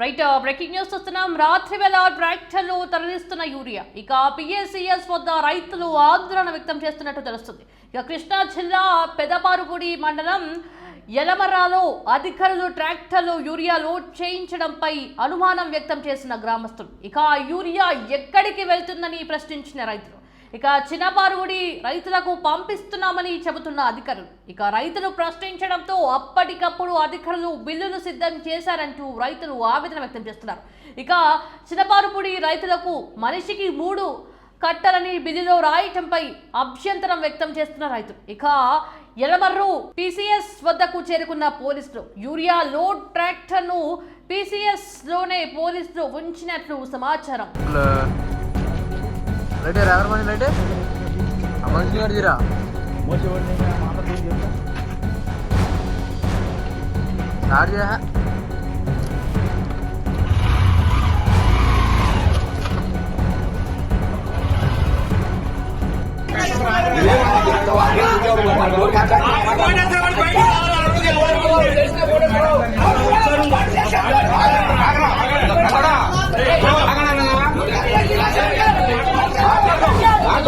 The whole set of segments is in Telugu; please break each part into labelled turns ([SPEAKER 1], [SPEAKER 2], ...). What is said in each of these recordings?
[SPEAKER 1] రైట్ బ్రేకింగ్ న్యూస్ చూస్తున్నాం. రాత్రి వేళ ట్రాక్టర్లు తరలిస్తున్న యూరియా. ఇక పిఎస్సిఎస్ వద్ద రైతులు ఆందోళన వ్యక్తం చేస్తున్నట్టు తెలుస్తుంది. ఇక కృష్ణా జిల్లా పెదపారుగుడి మండలం యలమరాలో అధికారులు ట్రాక్టర్లు యూరియా లోడ్ చేయించడంపై అనుమానం వ్యక్తం చేసిన గ్రామస్తులు. ఇక యూరియా ఎక్కడికి వెళ్తుందని ప్రశ్నించిన రైతులు. ఇక చిన్నపారుగుడి రైతులకు పంపిస్తున్నామని చెబుతున్న అధికారులు. ఇక రైతులు ప్రశ్నించడంతో అప్పటికప్పుడు అధికారులు బిల్లులు సిద్ధం చేశారంటూ రైతులు ఆవేదన వ్యక్తం చేస్తున్నారు. ఇక చిన్నపారుపుడి రైతులకు మనిషికి మూడు కట్టలని బిల్లులో రాయటంపై అభ్యంతరం వ్యక్తం చేస్తున్న రైతులు. ఇక ఎలమర్రు పిసిఎస్ వద్దకు చేరుకున్న పోలీసులు. యూరియా లోడ్ ట్రాక్టర్ను పిసిఎస్లోనే పోలీసులు ఉంచినట్లు సమాచారం.
[SPEAKER 2] లైట్ ఎవరి మనిషి లైట్ ఆ మనిషి గారు తీరా స్టార్ట్ చేయ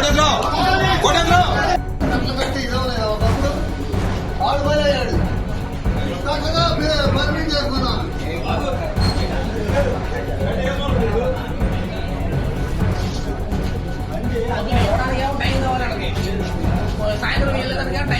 [SPEAKER 3] కొడంలో కొడంలో సాయంత్రం వెళ్ళేదానికి టైం